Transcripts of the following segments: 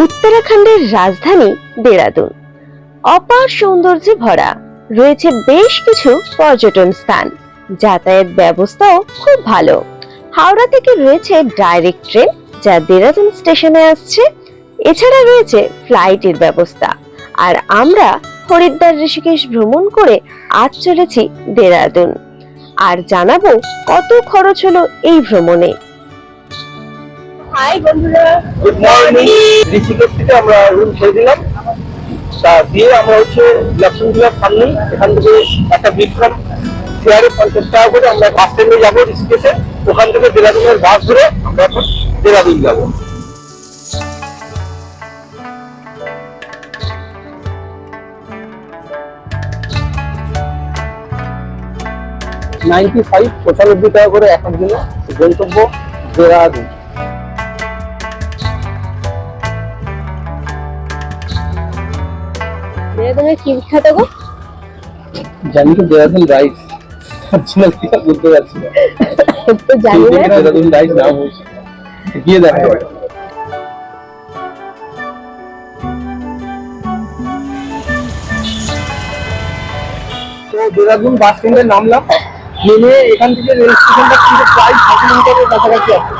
উত্তরাখণ্ডের রাজধানী দেরাদুন। অপার সৌন্দর্যে ভরা রয়েছে বেশ কিছু পর্যটন স্থান। যাতায়াত ব্যবস্থাও খুব ভালো। হাওড়া থেকে রয়েছে ডাইরেক্ট ট্রেন যা দেরাদুন স্টেশনে আসছে। এছাড়া রয়েছে ফ্লাইটের ব্যবস্থা। আর আমরা হরিদ্বার ঋষিকেশ ভ্রমণ করে আজ চলেছি দেরাদুন। আর জানাব কত খরচ হলো এই ভ্রমণে। হাই বন্ধুরা। গুড মর্নিং ঋষিকেশ থেকে আমরা রুম ছেড়ে দিলাম। তা দিয়ে আমরা হচ্ছে লক্ষ্মণ বিলার সামনে এখান থেকে একটা বিক্রম শেয়ারে পঞ্চাশ টাকা করে আমরা বাস স্ট্যান্ডে যাব ঋষিকেশে ওখান থেকে দেরাদুনের বাস ধরে আমরা এখন দেরাদুন যাব। নাইনটি ফাইভ পঁচানব্বই টাকা করে এক দিনে গন্তব্য দেরাদুন। দেরাদুনের কি বিখ্যাত গো? জানি তো দেরাদুন রাইস অরিজিনাল কি বুঝতে পারছি না। তো জানি না। দেরাদুন রাইস নাম হয়েছে গিয়ে দেখা যাবে। দেরাদুন বাস স্ট্যান্ডে নামলাম। নেমে এখান থেকে রেল স্টেশনটা কিন্তু প্রায় ছ কিলোমিটারের কাছাকাছি আছে।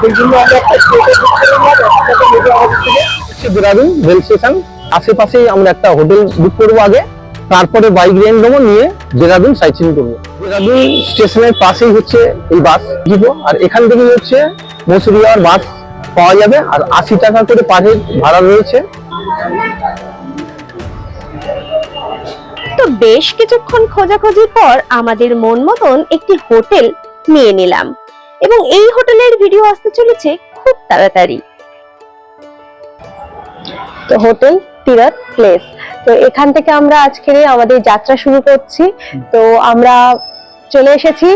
সেই জন্য আমরা একটা স্টেশন বুক করে নিলাম। একসাথে নেবে আমাদের থেকে দেরাদুন রেল স্টেশন আশেপাশেই আমরা একটা হোটেল বুক করব আগে তারপরে বাইক রেন্ট নেব নিয়ে দেরাদুন সাইট করব। দেরাদুন স্টেশনের পাশেই হচ্ছে এই বাস দিব। আর এখান থেকে হচ্ছে মসুরিয়ার বাস পাওয়া যাবে আর আশি টাকা করে পার হেড ভাড়া রয়েছে। তো বেশ কিছুক্ষণ খোঁজাখুঁজির পর আমাদের মন মতন একটি হোটেল নিয়ে নিলাম। এবং এই হোটেলের ভিডিও আসতে চলেছে খুব তাড়াতাড়ি। তো হোটেল তীরথ প্লেস তো এখান থেকে আমরা আজকে আমাদের যাত্রা শুরু করছি। তো আমরা চলে এসেছি।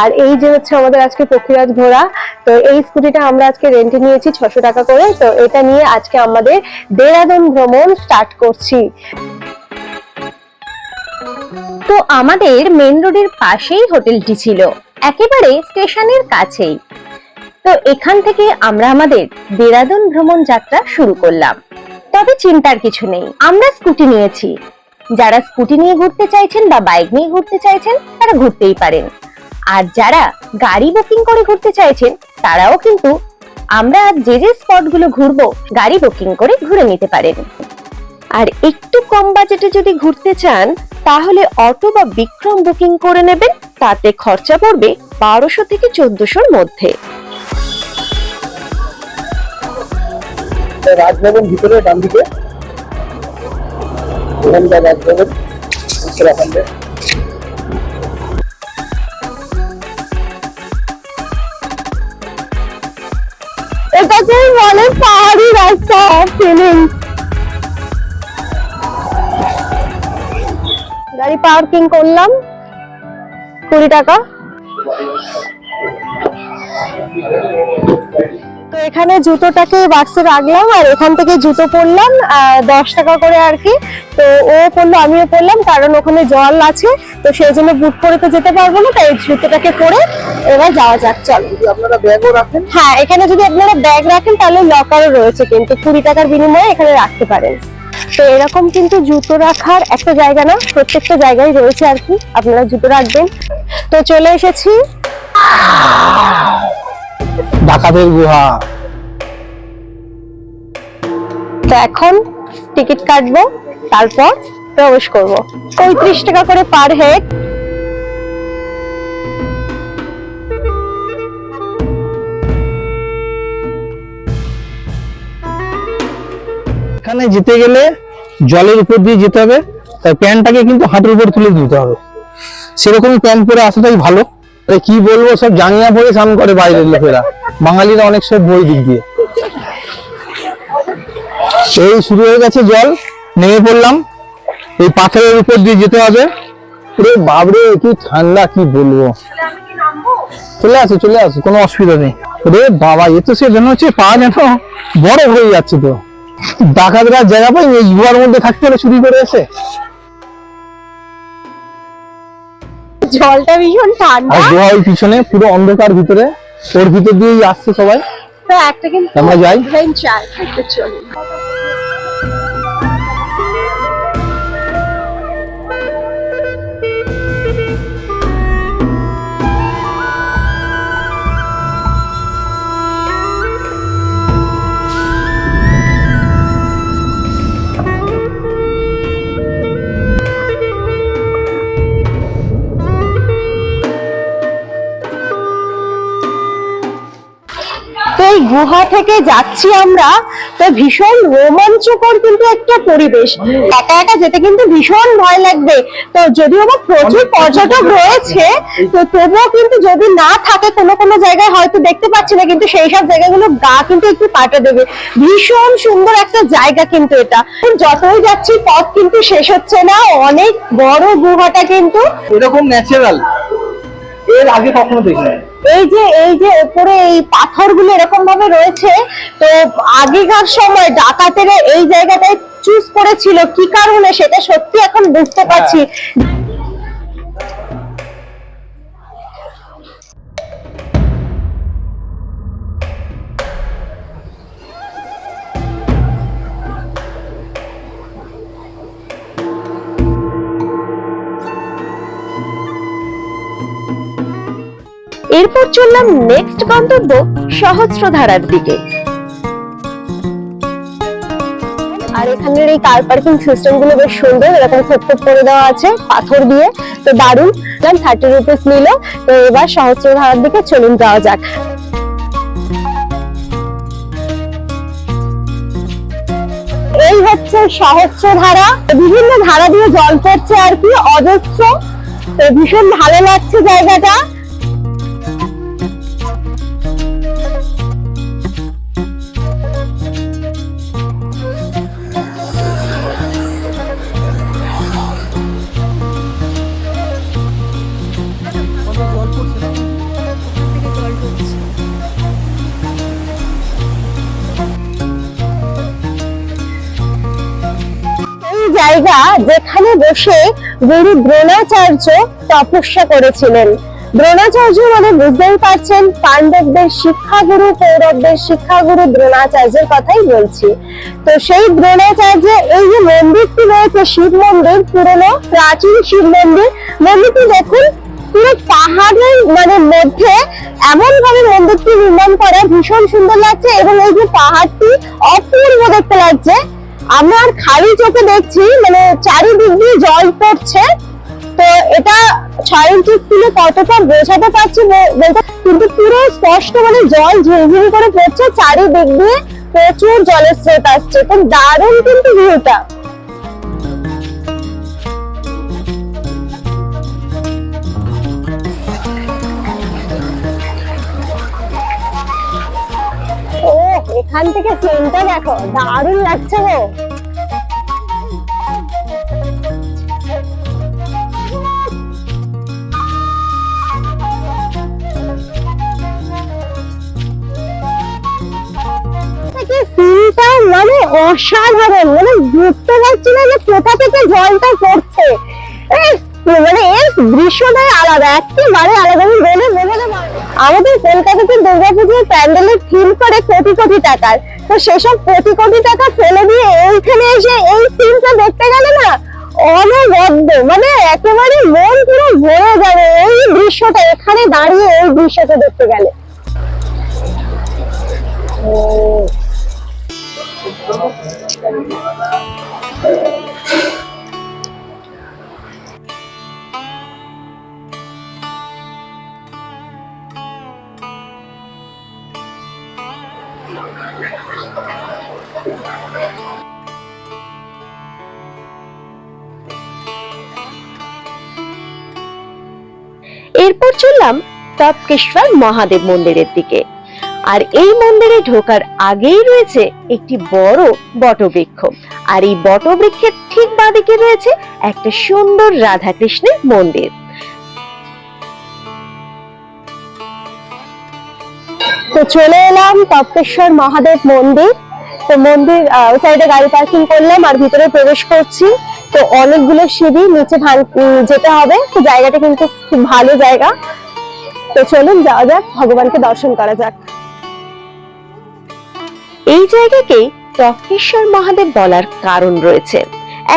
আর এই যে হচ্ছে আমাদের আজকে পক্ষীরাজ ঘোড়া, তো এই স্কুটিটা আমরা আজকে রেন্টে নিয়েছি ছশো টাকা করে। তো এটা নিয়ে আজকে আমাদের দেরাদুন ভ্রমণ স্টার্ট করছি। তো আমাদের মেন রোডের পাশেই হোটেলটি ছিল। একেবারে স্টেশনের কাছেই। তো এখান থেকে আমরা আমাদের দেরাদুন ভ্রমণ যাত্রা শুরু করলাম। তবে চিন্তার কিছু নেই। আমরা স্কুটি নিয়েছি। যারা স্কুটি নিয়ে ঘুরতে চাইছেন বা বাইক নিয়ে ঘুরতে চাইছেন, তারা ঘুরতেই পারেন। আর যারা গাড়ি বুকিং করে ঘুরতে চাইছেন, তারাও কিন্তু আমরা যে যে স্পটগুলো ঘুরবো, গাড়ি বুকিং করে ঘুরে নিতে পারেন। আর একটু কম বাজেটে যদি ঘুরতে চান, তাহলে অটো বা বিক্রম বুকিং করে নেবেন। তাতে খরচা পড়বে বারোশো থেকে চোদ্দশোর মধ্যে। রাজভবন ভিতরে ডান দিকে এখানকার রাজভবন, উত্তরাখণ্ডে। বলে পাহাড়ি রাস্তা? ফিলিং গাড়ি পার্কিং করলাম। কুড়ি টাকা। তো এখানে জুতোটাকে বাক্সে রাখলাম আর এখান থেকে জুতো পরলাম দশ টাকা করে আর কি। তো ও পরলো আমিও পরলাম কারণ ওখানে জল আছে তো সেই জন্য বুট করে তো যেতে পারব না তাই জুতোটাকে পরে এবার যাওয়া যাক চলো। আপনারা ব্যাগও রাখেন। হ্যাঁ এখানে যদি আপনারা ব্যাগ রাখেন তাহলে লকারও রয়েছে কিন্তু কুড়ি টাকার বিনিময়ে এখানে রাখতে পারেন। তো এরকম কিন্তু জুতো রাখার একটা জায়গা না প্রত্যেকটা জায়গায় রয়েছে আর কি আপনারা জুতো রাখবেন। তো চলে এসেছি। ডাকাতের গুহা। তো এখন টিকিট কাটবো তারপর প্রবেশ করব। পঁয়ত্রিশ টাকা করে পার হেড। এখানে যেতে গেলে জলের উপর দিয়ে যেতে হবে তাই প্যান্টটাকে কিন্তু হাঁটুর উপর তুলে দিতে হবে। সেরকম প্যান্ট পরে আসাটাই ভালো। আরে কি বলব, সব জাঙ্গিয়া পরে স্নান করে বাইরের লোকেরা। বাঙালিরা অনেক সব বই দিক দিয়ে। এই শুরু হয়ে গেছে জল, নেমে পড়লাম। এই পাথরের উপর দিয়ে যেতে হবে। রে বাবরে কি ঠান্ডা, কি বলব। চলে আসো চলে আসো, কোনো অসুবিধা নেই। রে বাবা, এ তো সে যেন হচ্ছে পা যেন বড় হয়ে যাচ্ছে তো। ডাকাতরা জায়গা পাই এই গুহার মধ্যে থাকতে হলে চুরি করে এসে। জলটা ভীষণ ঠান্ডা। আর গুহা পিছনে পুরো অন্ধকার ভিতরে। ওর ভিতর দিয়েই আসছে সবাই। তো একটা কিন্তু আমরা যাই? ভেঞ্চার একটা গুহা থেকে যাচ্ছি আমরা তো ভীষণ রোমাঞ্চকর কিন্তু একটা পরিবেশ। একা একা যেতে কিন্তু ভীষণ ভয় লাগবে। তো যদিও বা প্রচুর পর্যটক রয়েছে তো তবুও কিন্তু যদি না থাকে কোনো কোনো জায়গায় হয়তো দেখতে পাচ্ছি না কিন্তু সেই সব জায়গাগুলো গা কিন্তু একটু কাটা দেবে। ভীষণ সুন্দর একটা জায়গা কিন্তু এটা। যতই যাচ্ছি পথ কিন্তু শেষ হচ্ছে না। অনেক বড় গুহাটা কিন্তু এরকম ন্যাচারাল এর আগে কখনো দেখিনি। এই যে এই যে উপরে এই পাথরগুলো এরকম ভাবে রয়েছে, তো আগেকার সময় ডাকাতেরা এই জায়গাটায় চুজ করেছিল কি কারণে সেটা সত্যি এখন বুঝতে পারছি। এরপর চললাম নেক্সট গন্তব্য সহস্রধারার দিকে। আর এখানের এই কার পার্কিং সিস্টেমগুলো বেশ সুন্দর, এরকম খোপ খোপ করে দেওয়া আছে, পাথর দিয়ে, তো দারুণ থার্টি রুপিস নিল, তো এবার সহস্রধারার দিকে চলুন যাওয়া যাক। এই হচ্ছে সহস্রধারা। বিভিন্ন ধারা দিয়ে জল পড়ছে আর কি, অজস্র। তো ভীষণ ভালো লাগছে জায়গাটা। জায়গা যেখানে বসে গুরু দ্রোণাচার্য তপস্যা করেছিলেন। দ্রোণাচার্য মানে বুঝতেই পারছেন, পাণ্ডবদের শিক্ষাগুরু, কৌরবদের শিক্ষাগুরু দ্রোণাচার্যের কথাই বলছি। তো সেই দ্রোণাচার্য এই যে মন্দিরটি রয়েছে, শিব মন্দির, পুরনো, প্রাচীন শিব মন্দির, মন্দিরটি দেখুন, পুরো পাহাড়ের মানে মধ্যে এমন ভাবে মন্দিরটি নির্মাণ করা ভীষণ সুন্দর লাগছে এবং এই যে পাহাড়টি অপূর্ব দেখতে লাগছে। আমরা আর খালি চোখে দেখছি মানে চারিদিক দিয়ে জল পড়ছে। তো এটা ছয় ইঞ্চি স্কুলে কতটা বোঝাতে পারছি বলতে কিন্তু পুরো স্পষ্ট মানে জল ঝিলঝিল করে পড়ছে, চারিদিক দিয়ে প্রচুর জলের স্রোত আসছে। তো দারুণ কিন্তু ভিউটা এখান থেকে সিনটা দেখো, দারুণ লাগছে গো মানে অসাধারণ মানে বুঝতে পারছি না যে কোথা থেকে জলটা পড়ছে মানে এর দৃশ্যটাই আলাদা একেবারে আলাদা, আমি বলে বোঝাতে পারব। আমাদের কলকাতাতে দুর্গাপুজোর প্যান্ডেলের থিম করে কোটি কোটি টাকার। তো সেসব কোটি কোটি টাকা ফেলে দিয়ে এইখানে এসে এই সিনটা দেখতে গেলে না অনবদ্য মানে একেবারে মন পুরো ভরে যাবে এই দৃশ্যটা, এখানে দাঁড়িয়ে এই দৃশ্যটা দেখতে গেলে। এরপর চললাম তপকেশ্বর মহাদেব মন্দিরের দিকে। আর এই মন্দিরে ঢোকার আগেই রয়েছে একটি বড় বটবৃক্ষ। আর এই বটবৃক্ষের ঠিক বাঁদিকে রয়েছে একটা সুন্দর রাধা কৃষ্ণের মন্দির। তো চলে এলাম তপ্তেশ্বর মহাদেব মন্দির। তো মন্দির সাইডে গাড়ি পার্কিং করলাম আর ভিতরে প্রবেশ করছি। তো অনেকগুলো সিঁড়ি নিচে যেতে হবে। তো জায়গাটা কিন্তু খুব ভালো জায়গা। তো চলুন যাওয়া যাক, ভগবানকে দর্শন করা যাক। এই জায়গাকে টপকেশ্বর মহাদেব বলার কারণ রয়েছে।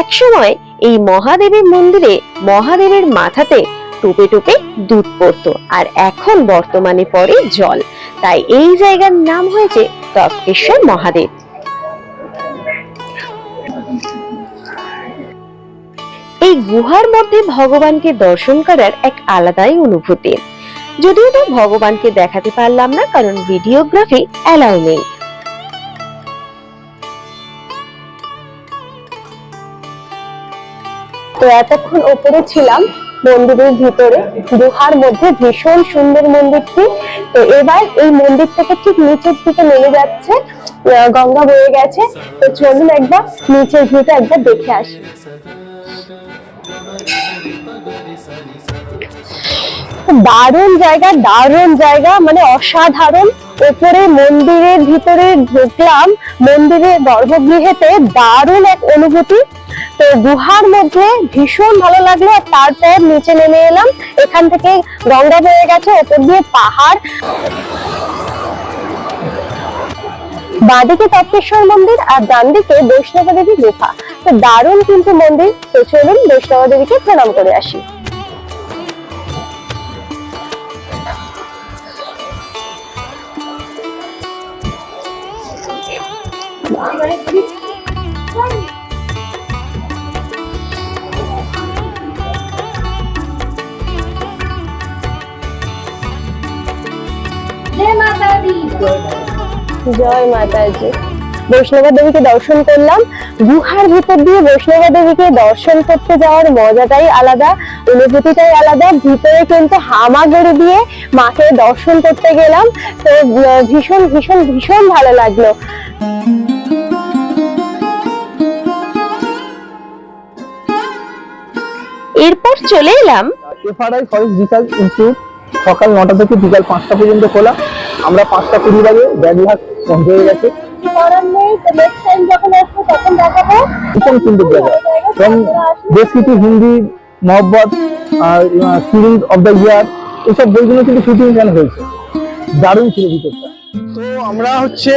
একসময় এই মহাদেবের মন্দিরে মহাদেবের মাথাতে টোপে টোপে দুধ পড়তো, আর এখন বর্তমানে পড়ে জল। তাই এই জায়গার নাম হয়েছে টপকেশ্বর মহাদেব। এই গুহার মধ্যে ভগবানকে দর্শন করার এক আলাদাই অনুভূতি। যদিও তো ভগবানকে দেখাতে পারলাম না, কারণ ভিডিওগ্রাফি অ্যালাউ নেই। তো এতক্ষণ ওপরে ছিলাম মন্দিরের ভিতরে, গুহার মধ্যে ভীষণ সুন্দর মন্দিরটি। তো এবার এই মন্দির থেকে ঠিক নিচের দিকে নেমে যাচ্ছে গঙ্গা বয়ে গেছে। তো চলুন একবার নিচের ভিউটা একবার দেখে আসি। দারুণ জায়গা দারুণ জায়গা মানে অসাধারণ। উপরে মন্দিরের ভিতরে ঢুকলাম, মন্দিরের গর্ভগৃহেতে দারুণ এক অনুভূতি। তো গুহার মধ্যে ভীষণ ভালো লাগল, আর তারপর নিচে নেমে এলাম। এখান থেকে গঙ্গা বয়ে গেছে, ওপর দিয়ে পাহাড়। বাঁদিকে তপ্তেশ্বর মন্দির আর ডান দিকে বৈষ্ণবা দেবী গুহা। তো দারুণ কিন্তু মন্দির। তো চলুন বৈষ্ণবা দেবীকে প্রণাম করে আসি। জয় মাতাজি। বৈষ্ণবা দেবীকে দর্শন করলাম। গুহার ভিতর দিয়ে বৈষ্ণবা দেবীকে দর্শন করতে যাওয়ার মজাটাই আলাদা, অনুভূতিটাই আলাদা। ভিতরে কিন্তু হামাগুড়ি দিয়ে মাকে দর্শন করতে গেলাম। তো ভীষণ ভীষণ ভীষণ ভালো লাগল। এরপর চলে এলাম। এফআরআই ফরেস্ট রিসার্চ ইনস্টিটিউট সকাল নটা থেকে বিকাল পাঁচটা পর্যন্ত খোলা। আমরা পাঁচটা কুড়ি বাজে ব্যাগলাঘাট বন্ধ হয়ে গেছে। করার নেই তো নেক্সট টাইম যখন আসব তখন দেখাবো। ভীষণ সুন্দর জায়গা এবং বেশ কিছু হিন্দি মহব্বত আর স্টুডেন্ট অফ দ্য ইয়ার এইসব বইগুলো কিন্তু শুটিং এখানে হয়েছে। দারুণ ছিল ভিতরটা। তো আমরা হচ্ছে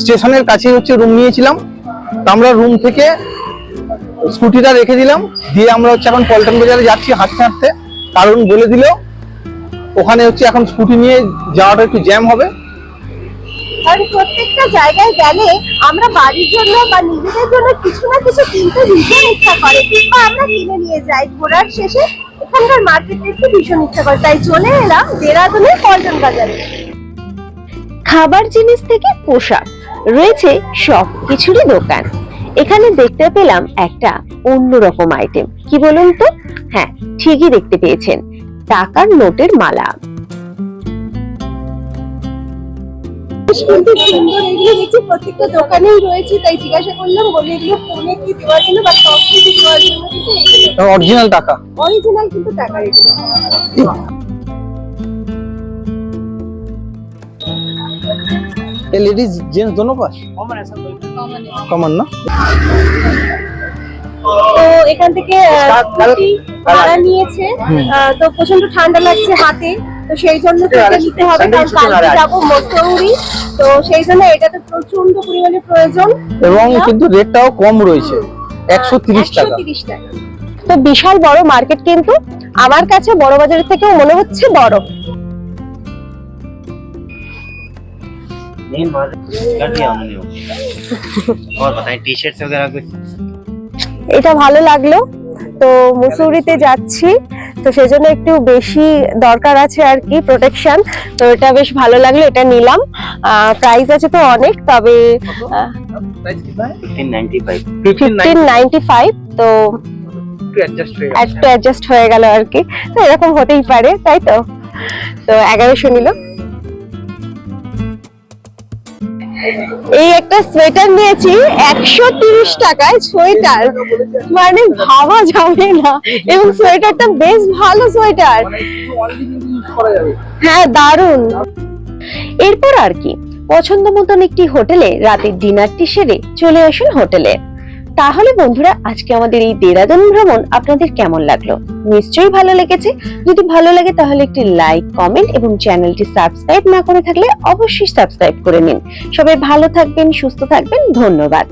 স্টেশনের কাছেই হচ্ছে রুম নিয়েছিলাম। তো আমরা রুম থেকে স্কুটিটা রেখে দিলাম। দিয়ে আমরা হচ্ছে এখন পল্টন বাজারে যাচ্ছি হাঁটতে হাঁটতে। কারণ বলে দিল ওখানে হচ্ছে এখন স্কুটি নিয়ে যাওয়াটা একটু জ্যাম হবে। আর প্রত্যেকটা জায়গায় গেলে আমরা বাড়ির জন্য বা নিজেদের জন্য কিছু না কিছু কিনতে ভীষণ ইচ্ছা করে। বা আমরা কিনে নিয়ে যাই। ঘোরার শেষে এখানকার মার্কেট দেখতে ভীষণ ইচ্ছা করে। তাই চলে এলাম দেরাদুনের পল্টন বাজারে। খাবার জিনিস থেকে পোশাক। রয়েছে সব কিছুরই দোকান। এখানে দেখতে পেলাম একটা অন্যরকম আইটেম কি বলুন তো? হ্যাঁ ঠিকই দেখতে পেয়েছেন। টাকার নোটের মালা। কিন্তু সুন্দর এগুলো দেখছি প্রত্যেকটা দোকানেই রয়েছে তাই জিজ্ঞাসা করলাম বলে এগুলো ফোনে কি দেওয়ার জন্য বা সব কিছু দেওয়ার জন্য কিন্তু অরিজিনাল টাকা অরিজিনাল কিন্তু টাকা এগুলো ये लेडीज जेंट्स दोनों पास कॉमन ना তো এখান থেকে আহ, স্কুটি ভাড়া নিয়েছে আহ, তো প্রচন্ড ঠান্ডা লাগছে হাতে তো সেই জন্য তো এটা নিতে হবে কারণ কালকে যাবো মসৌরি তো সেই জন্য এটা তো প্রচন্ড পরিমাণে প্রয়োজন এবং কিন্তু রেটটাও কম রয়েছে একশো তিরিশ টাকা 130 টাকা তো বিশাল বড় মার্কেট কিন্তু আমার কাছে বড় বাজারের থেকেও মনে হচ্ছে বড় मेन बात कर दिया हमने वो। और बताएं टी शर्ट्स वगैरह कुछ এটা ভালো লাগলো তো মুসৌরিতে যাচ্ছি তো সেই জন্য একটু বেশি দরকার আছে আর কি প্রোটেকশন তো এটা বেশ ভালো লাগল এটা নিলাম। প্রাইস আছে তো অনেক তবে ফিফটিন একটু ফাইভ তো অ্যাডজাস্ট হয়ে গেল আর কি। তো এরকম হতেই পারে তাই তো? তো এগারোশো নিল। এই একটা সোয়েটার নিয়েছি, একশো তিরিশ টাকায় সোয়েটার মানে ভাবা যাবে না। এবং সোয়েটারটা বেশ ভালো সোয়েটার হ্যাঁ দারুণ এরপর আর কি পছন্দ মতন একটি হোটেলে রাতের ডিনারটি সেরে চলে আসুন হোটেলে। তাহলে বন্ধুরা, আজকে আমাদের এই দেরাদুন ভ্রমণ আপনাদের কেমন লাগল? নিশ্চয়ই ভালো লেগেছে। যদি ভালো লাগে তাহলে একটি লাইক, কমেন্ট এবং চ্যানেলটি সাবস্ক্রাইব না করে থাকলে অবশ্যই সাবস্ক্রাইব করে নিন। সবাই ভালো থাকবেন, সুস্থ থাকবেন। ধন্যবাদ।